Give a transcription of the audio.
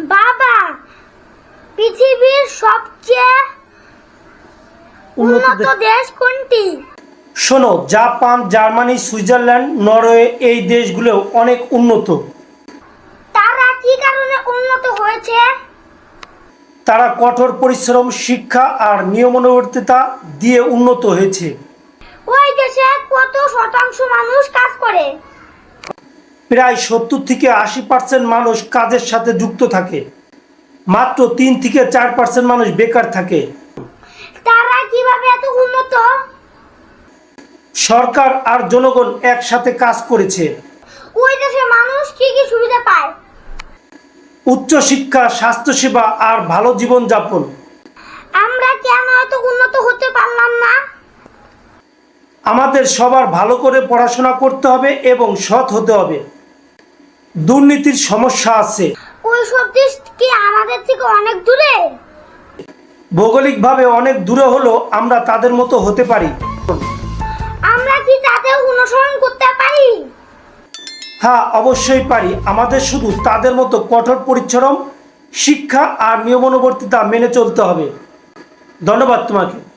বাবা পৃথিবীর সবচেয়ে উন্নত দেশ কোনটি? শোনো জাপান জার্মানি সুইজারল্যান্ড নরওয়ে এই দেশগুলো অনেক উন্নত। তারা কি কারণে উন্নত হয়েছে? তারা কঠোর পরিশ্রম শিক্ষা আর নিয়মানুবর্তিতা দিয়ে উন্নত হয়েছে। ওই দেশে কত শতাংশ মানুষ কাজ করে? প্রায় সত্তর থেকে আশি পার্সেন্ট মানুষ কাজের সাথে যুক্ত থাকে। মাত্র তিন থেকে চার পার্সেন্ট মানুষ বেকার থাকে। তারা কীভাবে এত উন্নত? সরকার আর জনগণ একসাথে কাজ করেছে। ওই দেশে মানুষ কি কি সুবিধা পায়? উচ্চশিক্ষা স্বাস্থ্যসেবা আর ভালো জীবনযাপন। আমরা কেন এত উন্নত হতে পারলাম না? আমাদের সবার ভালো করে পড়াশোনা করতে হবে এবং সৎ হতে হবে। দুর্নীতির সমস্যা আছে। ওই সব দেশ কি আমাদের থেকে অনেক দূরে? ভৌগোলিকভাবে অনেক দূরে হলেও আমরা তাদের মতো হতে পারি। আমরা কি তাদের অনুসরণ করতে পারি? হ্যাঁ অবশ্যই পারি। আমাদের শুধু তাদের মতো কঠোর পরিশ্রম শিক্ষা আর নিয়মানুবর্তিতা মেনে চলতে হবে। ধন্যবাদ তোমাকে।